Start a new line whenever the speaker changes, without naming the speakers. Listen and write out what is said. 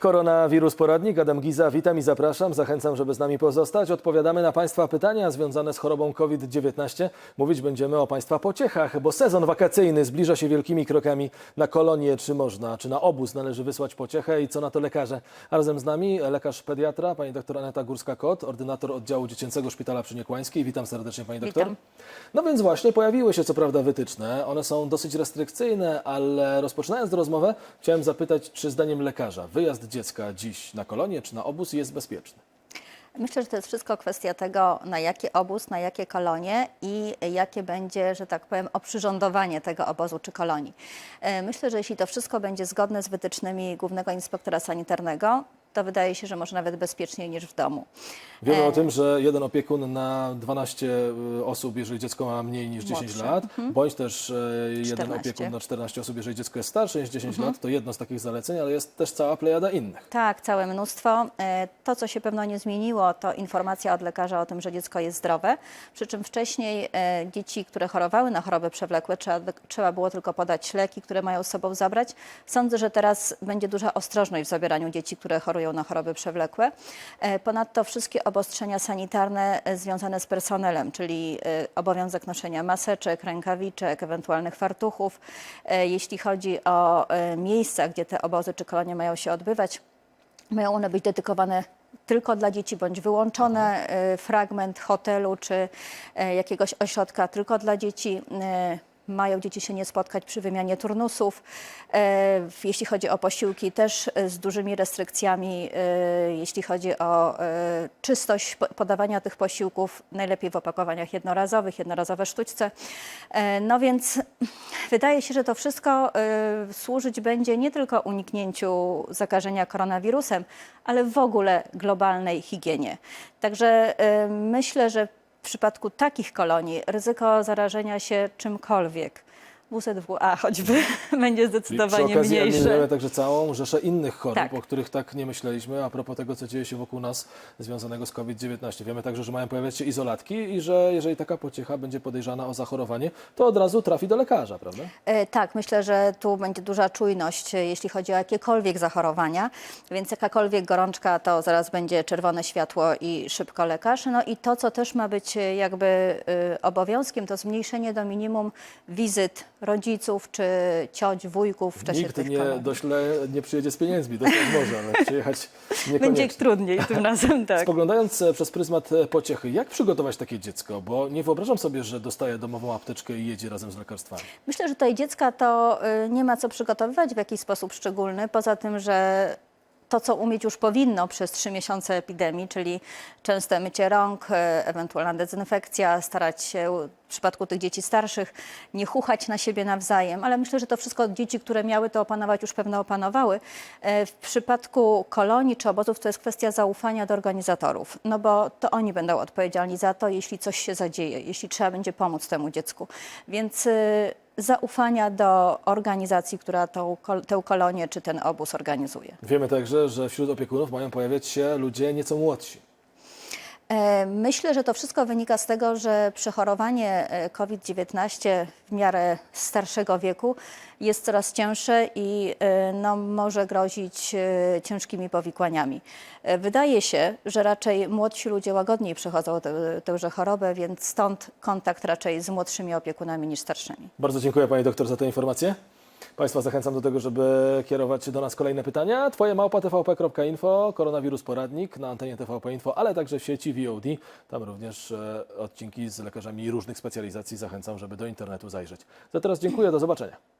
Koronawirus Poradnik, Adam Giza, witam i zapraszam. Zachęcam, żeby z nami pozostać. Odpowiadamy na Państwa pytania związane z chorobą COVID-19. Mówić będziemy o Państwa pociechach, bo sezon wakacyjny zbliża się wielkimi krokami. Na kolonię, czy można, czy na obóz należy wysłać pociechę i co na to lekarze. A razem z nami lekarz pediatra, pani doktor Aneta Górska-Kot, ordynator oddziału dziecięcego Szpitala przy Niekłańskiej. Witam serdecznie pani doktor.
Witam.
No więc właśnie pojawiły się co prawda wytyczne. One są dosyć restrykcyjne, ale rozpoczynając rozmowę chciałem zapytać, czy zdaniem lekarza wyjazd dziecka dziś na kolonię czy na obóz jest bezpieczny?
Myślę, że to jest wszystko kwestia tego, na jaki obóz, na jakie kolonie i jakie będzie, że tak powiem, oprzyrządowanie tego obozu czy kolonii. E, Myślę, że jeśli to wszystko będzie zgodne z wytycznymi Głównego Inspektora Sanitarnego, to wydaje się, że może nawet bezpieczniej niż w domu.
Wiemy
E,
o tym, że jeden opiekun na 12 y, osób, jeżeli dziecko ma mniej niż 10
Młodsze.
lat, bądź też y, jeden
14.
opiekun na 14 osób, jeżeli dziecko jest starsze niż 10 lat, to jedno z takich zaleceń, ale jest też cała plejada innych.
Tak, całe mnóstwo. E, To, co się pewno nie zmieniło, to informacja od lekarza o tym, że dziecko jest zdrowe. Przy czym wcześniej e, dzieci, które chorowały na choroby przewlekłe, trzeba, trzeba było tylko podać leki, które mają z sobą zabrać. Sądzę, że teraz będzie duża ostrożność w zabieraniu dzieci, które chorują na choroby przewlekłe. E, Ponadto wszystkie obostrzenia sanitarne e, związane z personelem, czyli e, obowiązek noszenia maseczek, rękawiczek, ewentualnych fartuchów. Jeśli chodzi o miejsca, gdzie te obozy czy kolonie mają się odbywać, mają one być dedykowane tylko dla dzieci bądź wyłączone fragment hotelu czy jakiegoś ośrodka tylko dla dzieci. Mają dzieci się nie spotkać przy wymianie turnusów. E, Jeśli chodzi o posiłki, też e, z dużymi restrykcjami, e, jeśli chodzi o czystość po- podawania tych posiłków, najlepiej w opakowaniach jednorazowych, jednorazowe sztućce. No więc wydaje się, że to wszystko służyć będzie nie tylko uniknięciu zakażenia koronawirusem, ale w ogóle globalnej higienie. Także myślę, że w przypadku takich kolonii ryzyko zarażenia się czymkolwiek, WZWA choćby, będzie
Czyli przy
zdecydowanie
okazji eliminujemy także całą rzeszę innych chorób,
Tak.
o których tak nie myśleliśmy, a propos tego, co dzieje się wokół nas związanego z COVID-19. Wiemy także, że mają pojawiać się izolatki i że jeżeli taka pociecha będzie podejrzana o zachorowanie, to od razu trafi do lekarza, prawda?
E, Tak, myślę, że tu będzie duża czujność, e, jeśli chodzi o jakiekolwiek zachorowania, więc jakakolwiek gorączka, to zaraz będzie czerwone światło i szybko lekarz. No i to, co też ma być e, jakby e, obowiązkiem, to zmniejszenie do minimum wizyt rodziców czy cioć, wujków w czasie
Nikt
tych
nie dośle, nie przyjedzie z pieniędzmi, dostać może, ale przyjechać
Będzie
niekoniecznie.
trudniej tym razem, tak.
Spoglądając e, przez pryzmat e, pociechy, jak przygotować takie dziecko? Bo nie wyobrażam sobie, że dostaje domową apteczkę i jedzie razem z lekarstwami.
Myślę, że tutaj dziecka to y, nie ma co przygotowywać w jakiś sposób szczególny, poza tym, że to, co umieć już powinno przez trzy miesiące epidemii, czyli częste mycie rąk, e, ewentualna dezynfekcja, starać się w przypadku tych dzieci starszych nie chuchać na siebie nawzajem, ale myślę, że to wszystko dzieci, które miały to opanować, już pewno opanowały. E, W przypadku kolonii czy obozów to jest kwestia zaufania do organizatorów, no bo to oni będą odpowiedzialni za to, jeśli coś się zadzieje, jeśli trzeba będzie pomóc temu dziecku. Więc y, zaufania do organizacji, która tą, tę kolonię czy ten obóz organizuje.
Wiemy także, że wśród opiekunów mają pojawiać się ludzie nieco młodsi.
E, Myślę, że to wszystko wynika z tego, że przechorowanie e, COVID-19 w miarę starszego wieku jest coraz cięższe i e, no, może grozić ciężkimi powikłaniami. Wydaje się, że raczej młodsi ludzie łagodniej przechodzą tę, tęże chorobę, więc stąd kontakt raczej z młodszymi opiekunami niż starszymi.
Bardzo dziękuję Pani doktor za tę informację. Państwa zachęcam do tego, żeby kierować do nas kolejne pytania. Twoje małpa tvp.info, koronawirus poradnik na antenie TVP Info, ale także w sieci VOD. Tam również e, odcinki z lekarzami różnych specjalizacji. Zachęcam, żeby do internetu zajrzeć. Za teraz dziękuję, do zobaczenia.